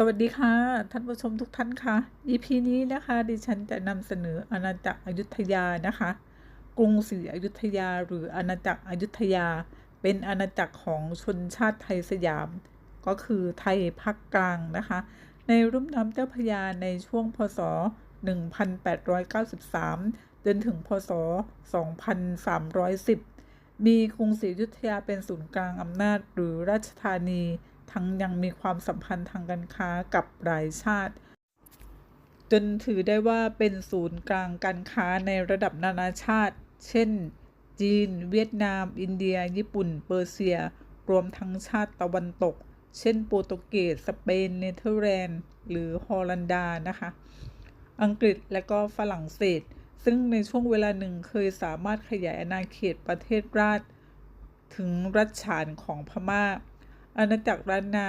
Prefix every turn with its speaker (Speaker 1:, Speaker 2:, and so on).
Speaker 1: สวัสดีค่ะ ท่านผู้ชมทุกท่านค่ะ EP นี้นะคะ ดิฉันจะนำเสนออาณาจักรอยุธยานะคะ กรุงศรีอยุธยา หรืออาณาจักรอยุธยา เป็นอาณาจักรของชนชาติไทยสยาม ก็คือไทยภาคกลางนะคะ ในรุ่มน้ำเจ้าพระยาในช่วงพศ 1893 จนถึงพศ 2310 มีกรุงศรีอยุธยาเป็นศูนย์กลางอำนาจหรือราชธานี ทั้งยังมีความสัมพันธ์ทางการค้ากับหลายชาติ จนถือได้ว่าเป็นศูนย์กลางการค้าในระดับนานาชาติ เช่น จีน เวียดนาม อินเดีย ญี่ปุ่น เปอร์เซีย รวมทั้งชาติตะวันตก เช่น โปรตุเกส สเปน เนเธอร์แลนด์ หรือฮอลันดา นะคะ อังกฤษและก็ฝรั่งเศส ซึ่งในช่วงเวลาหนึ่งเคยสามารถขยายอาณาเขตประเทศราชถึงรัชฉานของพม่า อาณาจักรล้านนา